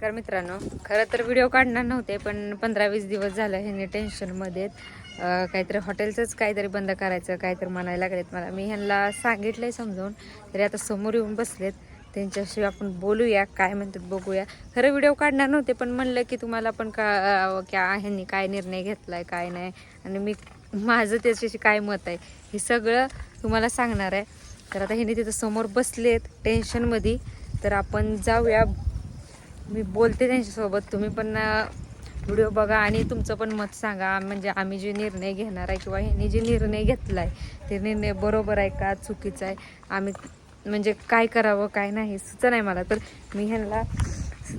नमस्कार मित्रांनो. खरं तर व्हिडिओ काढणार नव्हते पण पंधरा वीस दिवस झालं ह्यांनी टेन्शनमध्ये काहीतरी हॉटेलचंच काहीतरी बंद करायचं काहीतरी म्हणायला लागलेत मला. मी ह्यांना सांगितलंय समजावून तरी आता समोर येऊन बसलेत. त्यांच्याशी आपण बोलूया काय म्हणतात बघूया. खरं व्हिडिओ काढणार नव्हते पण म्हणलं की तुम्हाला पण का क्या ह्यांनी काय निर्णय घेतला आहे काय नाही. आणि मी माझं त्याच्याशी काय मत आहे हे सगळं तुम्हाला सांगणार आहे. तर आता ह्यांनी तिथं समोर बसलेत टेन्शनमध्ये तर आपण जाऊया मी बोलते त्यांच्यासोबत तुम्ही पण व्हिडिओ बघा आणि तुमचं पण मत सांगा. म्हणजे आम्ही जे निर्णय घेणार आहे किंवा ह्यांनी जे निर्णय घेतला आहे ते निर्णय बरोबर आहे का चुकीचा आहे? आम्ही म्हणजे काय करावं काय नाही सुचं नाही मला. तर मी ह्यांना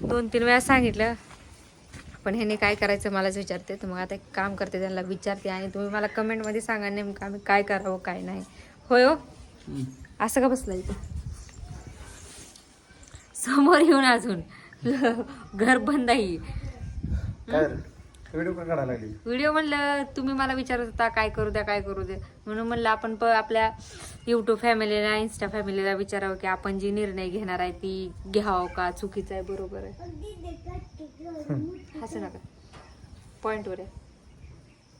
दोन तीन वेळा सांगितलं पण ह्यांनी काय करायचं मलाच विचारते. तर मग आता एक काम करते त्यांना विचारते आणि तुम्ही मला कमेंटमध्ये सांगा नेमकं आम्ही काय करावं काय नाही. होय हो? असं का बसला इथं समोर येऊन अजून. घर बंद आहे. व्हिडिओ का काढायला लागली. व्हिडिओ म्हणलं तुम्ही मला विचारत होता काय करू द्या काय करू द्या. म्हणून म्हणलं आपण प आपल्या युट्यूब फॅमिलीला इन्स्टा फॅमिलीला विचारावं की आपण जी निर्णय घेणार आहे ती घ्यावं का? चुकीचं आहे बरोबर आहे. हसू नका. पॉइंटवर आहे.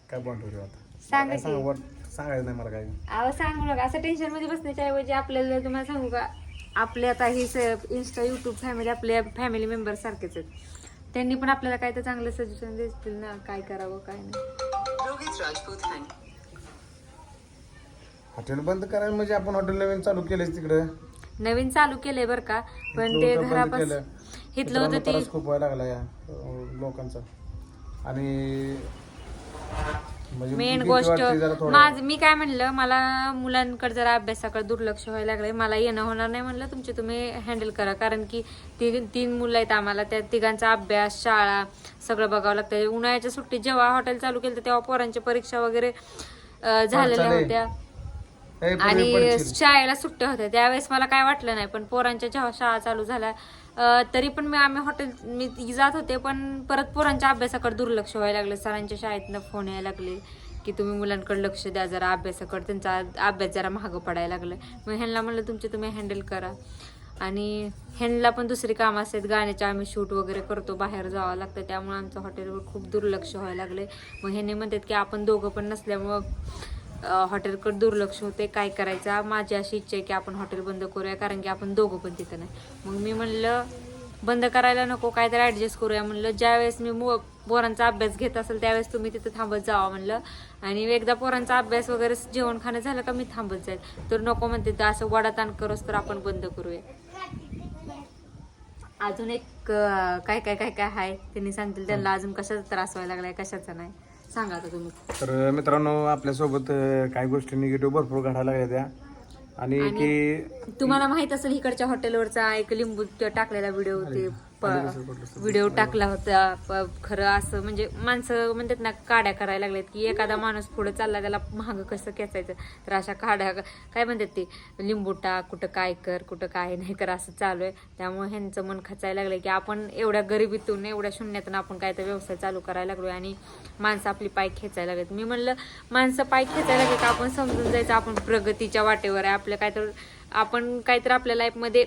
काय बॉन्ड व्हिडिओ आता? सांगा काय की. सांगू वर- सांगायचं नाही मला काय अहो सांगू नका. असं टेन्शनमध्ये बसण्याच्या ऐवजी आपल्याला तुम्हाला सांगू का आपले आता ही इन्स्टा युट्यूब फॅमिली आपल्या फॅमिली मेंबर सारखेच आहेत. त्यांनी पण आपल्याला काय तर चांगलं सजेशन देतील ना काय करावं काय नाही. हैं हॉटेल बंद करायला म्हणजे आपण हॉटेल नवीन चालू केलेच तिकडे? नवीन चालू केलंय बरं का पण ते घरापासून हिथलं होतं ती खूप व्हायला लागला या लोकांचा. आणि मेन भीती गोष्ट. माझ मी काय म्हणलं मला मुलांकडे जरा अभ्यासाकडे दुर्लक्ष व्हायला लागलंय मला येणं होणार नाही म्हणलं तुमचे तुम्ही हँडल करा कारण की ती तीन मुलं आहेत आम्हाला त्या तिघांचा अभ्यास शाळा सगळं बघावं लागतं उन्हाळ्याच्या सुट्टीत जेव्हा हॉटेल चालू केलं तेव्हा पोरांच्या परीक्षा वगैरे झालेल्या. होत्या आणि. शाळेला सुट्ट्या होत्या त्यावेळेस मला काय वाटलं नाही पण पोरांच्या जेव्हा शाळा चालू झाल्या तरी पण मी आम्ही हॉटेल मी जात होते पण परत पोरांच्या अभ्यासाकडे दुर्लक्ष व्हायला लागलं. सरांच्या शाळेतनं फोन यायला लागले की तुम्ही मुलांकडे लक्ष द्या जरा अभ्यासाकडे त्यांचा अभ्यास जरा महागं पडायला लागलं. मग ह्यांना म्हणलं तुमचे तुम्ही हँडल करा. आणि ह्यांना पण दुसरे कामं असतात गाण्याचे आम्ही शूट वगैरे करतो बाहेर जावं लागतं. त्यामुळे आमचं हॉटेलवर खूप दुर्लक्ष व्हायला लागले मग ह्यांनी म्हणतात की आपण दोघं पण नसल्यामुळं हॉटेलकडे दुर्लक्ष होते काय करायचं? माझी अशी इच्छा आहे की आपण हॉटेल बंद करूया कारण की आपण दोघं पण तिथं नाही. मग मी म्हणलं बंद करायला नको काहीतरी ॲडजस्ट करूया. म्हणलं ज्यावेळेस मी मो पोरांचा अभ्यास घेत असेल त्यावेळेस तुम्ही तिथं थांबत जावा म्हणलं. आणि एकदा पोरांचा अभ्यास वगैरे जेवण खाणं झालं का मी थांबत जाईल. तर नको म्हणते तर असं वडाताण करोस तर आपण बंद करूया. अजून एक काय काय काय काय आहे? त्यांनी सांगतील त्यांना अजून कशाचा त्रास व्हायला लागलाय कशाचा नाही. सांगा आता तुम्ही. तर मित्रांनो आपल्यासोबत अं, काही गोष्टी निगेटिव्ह भरपूर घडायला लागल्या त्या. आणि की तुम्हाला माहीत असेल इकडच्या हॉटेलवरचा एक लिंबू टाकलेला व्हिडिओ ते व्हिडिओ टाकला होता प- खरं असं म्हणजे माणसं म्हणतात ना काड्या करायला लागल्यात की एखादा माणूस पुढे चालला त्याला महाग कसं खेचायचं? तर अशा काड्या काय म्हणतात ते? लिंबू टाक कुठं काय कर कुठं काय नाही कर असं चालू आहे. त्यामुळे ह्यांचं मन खचायला लागलं की आपण एवढ्या गरिबीतून एवढ्या शून्यातून आपण काय तर व्यवसाय चालू करायला लागलोय आणि माणसं आपली पाय खेचायला लागलेत. मी म्हणलं माणसं पाय खेचायला लागले का आपण समजून जायचं? आपण प्रगतीच्या वाटेवर आहे. आपलं काय तर आपण काहीतरी आपल्या लाईफमध्ये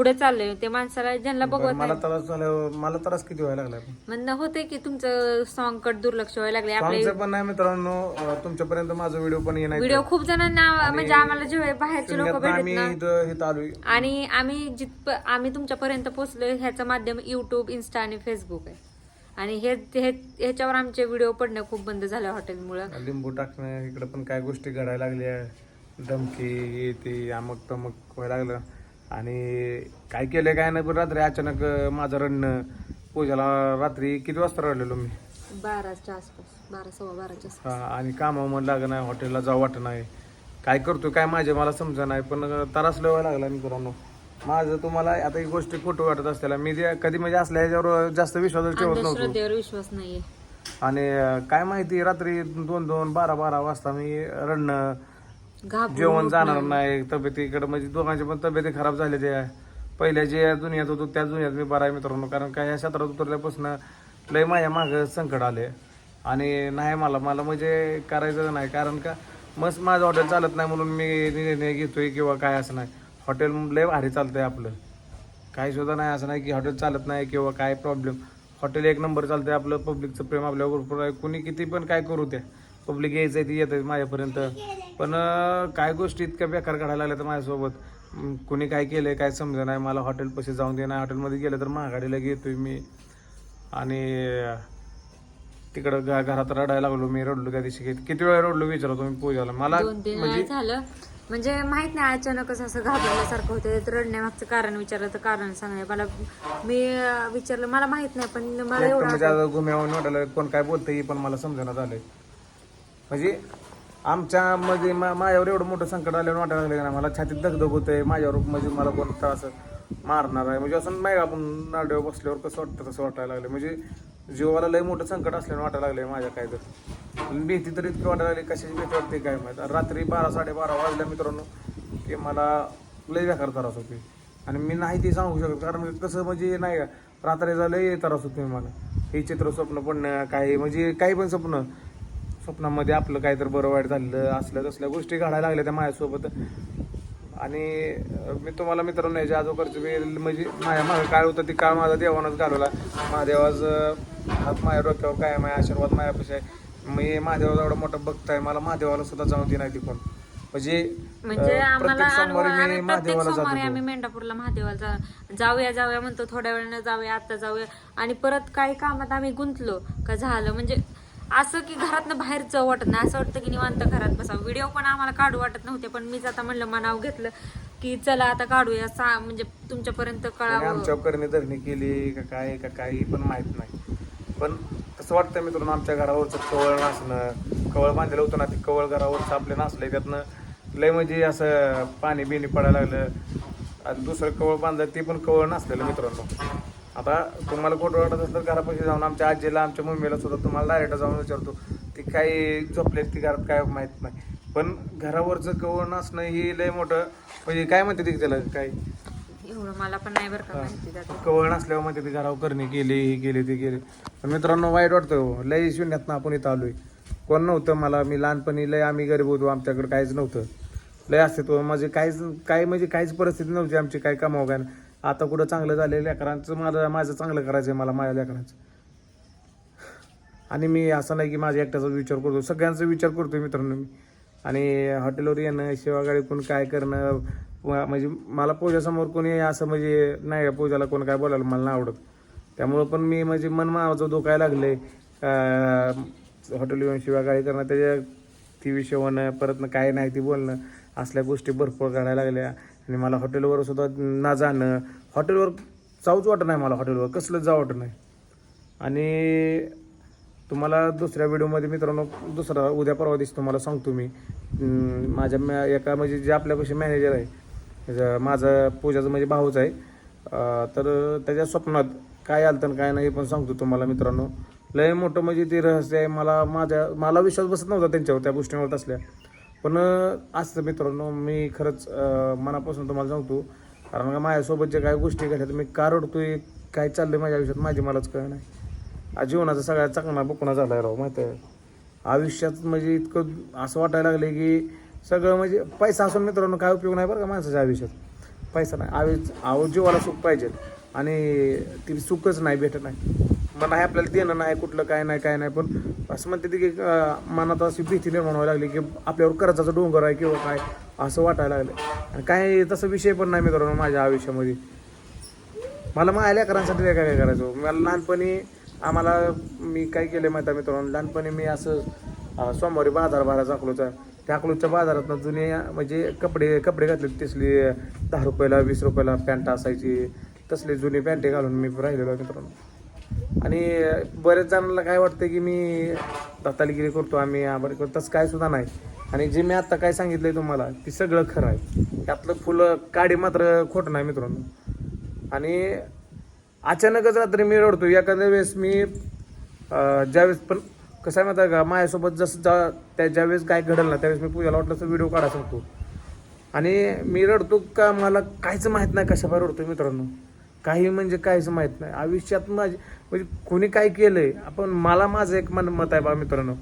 पुढे चाललोय. ते माणसाला ज्यांना बघवत मला नाही त्रास झाल्यावर मला त्रास किती व्हायला लागला म्हणणं होते की तुमचं सॉन्ग कट दुर्लक्ष व्हायला लागले आपले पण नाही मित्रांनो अं, तुमच्यापर्यंत माझा व्हिडिओ पण येणार व्हिडिओ खूप जणांना म्हणजे आम्हाला जेव्हा बाहेरचे लोक भेटत आम्ही ना इथं इथं आलोय आणि आम्ही जिथप आम्ही तुमच्यापर्यंत पोहोचलोय ह्याचं माध्यम युट्यूब इन्स्टा आणि फेसबुक आहे. आणि हे हे- ह्याच्यावर आमचे व्हिडिओ पडणं खूप बंद झालं हॉटेलमुळं. लिंबू टाकणं इकडे पण काय गोष्टी घडायला लागल्या. धमकी हे ते अमक तमक व्हायला लागलं. आणि काय केलं काय नाही पण रात्री अचानक माझं रडणं पूजाला रात्री किती वाजता रडलेलो मी? बाराच्या आसपास बारा सव्वा बाराच्या आसपास. हा, आणि कामावर लागत नाही हॉटेलला जाऊ वाटत नाही. काय करतो काय माझे मला समजा नाही पण त्रास व्हायला लागला मित्रांनो. माझं तुम्हाला आता ही गोष्टी खोटं वाटत असल्याला मी जे कधी म्हणजे असल्या ह्याच्यावर जास्त विश्वास ठेवत नव्हतो. अंधश्रद्धेवर विश्वास नाहीये. आणि काय माहिती रात्री दोन दोन बारा बारा वाजता मी रडणं जेवण जाणार नाही. तब्येतीकडे म्हणजे दोघांची पण तब्येती खराब झाल्या त्या पहिल्या जे दुनियात होतो त्या दुनियात मी बरा आहे मित्रांनो कारण काय या क्षेत्रात उतरल्यापासून लय माझ्या मागं संकट आले आणि नाही मला मला म्हणजे करायचं नाही कारण का मस्त माझं हॉटेल चालत नाही म्हणून मी निर्णय घेतोय किंवा काय असं नाही. हॉटेल लय भारी चालतंय आपलं. काही सुद्धा नाही असं नाही की हॉटेल चालत नाही किंवा काय प्रॉब्लेम हॉटेल एक नंबर चालतंय आपलं पब्लिकचं प्रेम आपल्यावर भरपूर आहे. कुणी किती पण काय करू द्या. पब्लिक यायचं ती येतं माझ्यापर्यंत. पण काय गोष्टी इतक्या बेकार काढायला लागल्या तर माझ्यासोबत कुणी काय केलंय काय समजा नाही मला हॉटेल पैसे जाऊन दे नाही हॉटेलमध्ये गेलं तर महागाडीला घेतोय मी. आणि तिकडं घरात रडायला लागलो मी रडलो त्या दिवशी. किती किती वेळा रडलो विचारतो तुम्ही पूजाला. मला वेळा झालं. म्हणजे माहीत नाही अचानकच असं घाबरल्यासारखं होतं तर रडण्यामागचं कारण विचारलं तर कारण सांगाय. मला मी विचारलं मला माहीत नाही पण मला एवढं म्हणजे घुम्यावून वाटायला कोण काय बोलतंय पण मला समजण्यात आलंय. म्हणजे आमच्या म्हणजे मा- माझ्यावर एवढं मोठं संकट आल्यावर वाटायला लागलं ना मला छातीत दगदग होतंय माझ्यावर म्हणजे मला कोण त्रास मारणार आहे म्हणजे असं नाही का आपण नाड्यावर बसल्यावर कसं वाटतं तसं वाटायला लागलं. म्हणजे जीवाला लय मोठं संकट असल्यानं वाटायला लागलं माझ्या काय तर. भीती तर इतकी वाटायला लागली कशाची भीती वाटते काय माहिती. रात्री बारा साडेबारा वाजल्या मित्रांनो की मला लय बेकार त्रास होते आणि मी नाही ते सांगू शकत कारण कसं म्हणजे नाही का रात्रीचा लय त्रास होते मला. हे चित्र स्वप्न पडणं काही म्हणजे काही पण स्वप्न. स्वप्नामध्ये आपलं काहीतरी बरं वाईट झालेलं असल्या तसल्या गोष्टी घडायला लागल्या त्या माझ्यासोबत आणि मी तुम्हाला मित्रांनो याच्या अगोदरचं मी म्हणजे माझ्या मागं काय होतं ती काळ माझा देवानच घालवला. महादेवाज हात माझ्या डोक्यावर काय माझ्या आशीर्वाद माझ्यापाशी आहे. मी महादेवाचा एवढा मोठा भक्त आहे मला महादेवाला सुद्धा जाऊन दे नाही तिकडून म्हणजे म्हणजे प्रत्येक सोमवारी आम्ही मी महादेवाला सोमवारी आम्ही मेंढापूरला महादेवाला जा- जाऊया जाऊया म्हणतो थोड्या वेळानं जाऊया आता जाऊया. आणि परत काही कामात आम्ही गुंतलो का झालं. म्हणजे असं की घरातनं बाहेर जाऊ वाटत नाही. असं वाटतं की निवांत घरात बसावं. व्हिडिओ पण आम्हाला काढू वाटत नव्हते पण मीच आता म्हणलं मनाव घेतलं की चला आता काढूया. सा म्हणजे तुमच्यापर्यंत कळावं. धरणी केली का काय का काही पण माहीत नाही. पण तसं वाटतं मित्रांनो आमच्या घरावरचं कवळ नासणं कवळ बांधलेलं होतं ना ते कवळ घरावरचं आपले नासलं त्यातनं लय म्हणजे असं पाणी बिणी पडायला लागलं. आणि दुसरं कवळ बांधलं ते पण कवळ नसलेलं मित्रांनो. आता तुम्हाला खोटं वाटत असलं घरापाशी जाऊन आमच्या आजीला आमच्या मम्मीला सुद्धा तुम्हाला डायरेक्ट जाऊन विचारतो. ती काही झोपलेत ती घरात काय माहीत नाही. पण घरावरचं कवळ नसणं ही लय मोठं म्हणजे काय म्हणते ती त्याला काय? एवढं मला पण नाही बरं का माहिती त्याचं. कवळ नसल्यावर ती घरावर करणी केली ही केली ती केली. पण मित्रांनो वाईट वाटतं हो. लय शून्यात आपण इथं आलोय. कोण नव्हतं मला मी लहानपणी लय आम्ही गरीब होतो आमच्याकडे काहीच नव्हतं. लय अस्तित्व म्हणजे काहीच काही म्हणजे काहीच परिस्थिती नव्हती आमची काय कमाव काय आता कुठं चांगलं झालं लेकरांचं? मला माझं चांगलं करायचं आहे मला माझ्या लेकरांचं. आणि मी असं नाही की माझ्या एकट्याचा विचार करतो. सगळ्यांचा विचार करतो मित्रांनो मी. आणि हॉटेलवर येणं शेवागाडी कोण काय करणं म्हणजे मला पूजासमोर कोणी असं म्हणजे नाही पूजाला कोण काय बोलायला मला नाही आवडत. त्यामुळं पण मी म्हणजे मन माझं धोकायला आहे हॉटेल येऊन शिवागाळी करणं त्याच्या टी विषय होणं परत काय नाही ती बोलणं असल्या गोष्टी भरपूर काढायला लागल्या. आणि मला हॉटेलवर सुद्धा ना जाणं हॉटेलवर जाऊच वाटत नाही मला हॉटेलवर कसलंच जाऊ वाटत नाही. आणि तुम्हाला दुसऱ्या व्हिडिओमध्ये मित्रांनो दुसरा उद्या परवा दिवशी तुम्हाला सांगतो मी. माझ्या मॅ- एका म्हणजे जे आपल्यापाशी मॅनेजर आहे माझा माझं पूजाचं म्हणजे भाऊच आहे तर त्याच्या स्वप्नात काय आलं तर काय नाही पण सांगतो तुम्हाला मित्रांनो. लय मोठं म्हणजे ते रहस्य आहे. मला माझ्या मला विश्वास बसत नव्हता त्यांच्यावर त्या गोष्टींवर असल्या पण असतं मित्रांनो मी खरंच मनापासून तुम्हाला सांगतो कारण का माझ्यासोबत जे काही गोष्टी घडल्या मी का रडतोय काय चाललंय माझ्या आयुष्यात माझी मलाच कळ नाही. आज जीवनाचा सगळ्यात चांगला बुकणा झालाय राव माहिती आहे. आयुष्यात म्हणजे इतकं असं वाटायला लागलं की सगळं म्हणजे पैसा असून मित्रांनो काय उपयोग नाही बरं का माणसाच्या आयुष्यात. पैसा नाही आयुष आव जीवाला सुख पाहिजे आणि ती सुखच नाही भेटत नाही. मला नाही आपल्याला देणं नाही कुठलं काय नाही काय नाही पण असं म्हणते ती की मनात अशी भीती निर्माण व्हायला लागली की आपल्यावर कर्जाचा डोंगर आहे किंवा काय असं वाटायला लागलं. आणि काय तसं विषय पण नाही मित्रांनो माझ्या आयुष्यामध्ये. मला माझ्या लेकरांसाठी काय काय करायचं? मला लहानपणी आम्हाला मी काय केलं माहिती आहे मित्रांनो? लहानपणी मी असं सोमवारी बाजार भरायचा अकलूचा त्या अकलूच्या बाजारातनं जुने म्हणजे कपडे कपडे घातले तसले दहा रुपयाला वीस रुपयाला पॅन्ट असायची. तसली जुनी पॅन्टे घालून मी राहिलेलो मित्रांनो. आणि बरेच जणांना काय वाटतं की मी दत्तालीगिरी करतो आम्ही आभार करतो. तसं काय सुद्धा नाही. आणि जे मी आता काय सांगितलंय तुम्हाला ते सगळं खरं आहे. त्यातलं फुलं काडी मात्र खोटं नाही मित्रांनो. आणि अचानकच रात्री मी रडतो. एखाद्या वेळेस मी ज्यावेळेस पण कसं आहे माहिती आहे का माझ्यासोबत जसं जा त्या ज्यावेळेस काय घडलं ना त्यावेळेस मी पूजाला वाटलं तर व्हिडिओ काढा सांगतो. आणि मी रडतो का मला काहीच माहीत नाही कशा रडतो मित्रांनो. काही म्हणजे काहीच माहीत नाही. आयुष्यात माझे म्हणजे कोणी काय केलंय आपण मला माझं एक मन मत आहे बा मित्रांनो.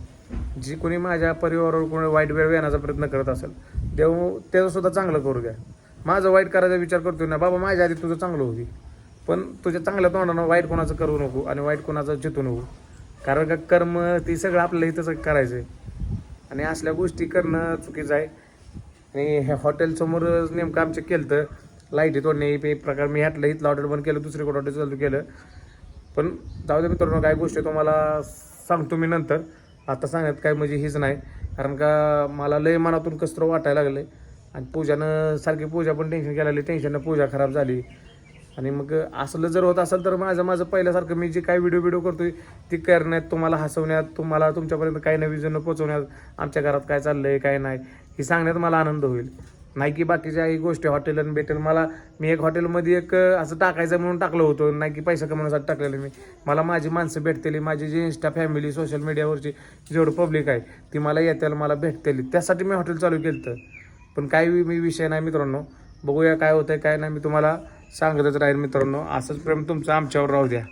जी कोणी माझ्या परिवारावर कोणी वाईट वेळ येण्याचा प्रयत्न करत असेल देव त्याचं सुद्धा चांगलं करू द्या. माझं वाईट करायचा विचार करतो ना बाबा माझ्या आधी तुझं चांगलं होती पण तुझ्या चांगल्या तोंडानं वाईट कोणाचं करू नको आणि वाईट कोणाचं जितू नको. कारण का कर्म ती सगळं आपल्याला इथंच करायचं आहे आणि असल्या गोष्टी करणं चुकीचं आहे. आणि हे हॉटेलसमोर नेमकं आमचं केलं तर लाईटी तोडणे हे प्रकार मी ह्यातलं इथलं ऑर्डर बंद केलं दुसरी ऑर्डर चालू केलं. पण जाऊ दे मित्रांनो काय गोष्टी तुम्हाला सांगतो मी नंतर. आता सांगत काय म्हणजे हीच नाही. कारण का मला लय मनातून कसं वाटायला लागलं आणि पूजानं सारखी पूजा पण टेन्शन केलेली टेन्शननं पूजा खराब झाली. आणि मग असलं जर होत असेल तर माझं माझं पहिल्यासारखं मी जे काही व्हिडिओ व्हिडिओ करतोय ती करण्यात तुम्हाला हसवण्यात तुम्हाला तुमच्यापर्यंत काही नवीन जण पोचवण्यात आमच्या घरात काय चाललं आहे काय नाही हे सांगण्यात मला आनंद होईल. नाही की बाकीच्या काही गोष्टी हॉटेल आणि भेटेल. मला मी एक हॉटेलमध्ये एक असं टाकायचं म्हणून टाकलं होतं. नाही की पैसा कमवण्यासाठी टाकलेलं मी. मला माझी माणसं भेटतेली माझी जी इंस्टा फॅमिली सोशल मीडियावरची जेवढं पब्लिक आहे ती मला येतील मला भेटतेली. त्यासाठी मी हॉटेल चालू केलं तर पण काही मी विषय नाही मित्रांनो. बघूया काय होतं आहे काय नाही. मी तुम्हाला सांगतच राहील मित्रांनो. असंच प्रेम तुमचं आमच्यावर राहू द्या.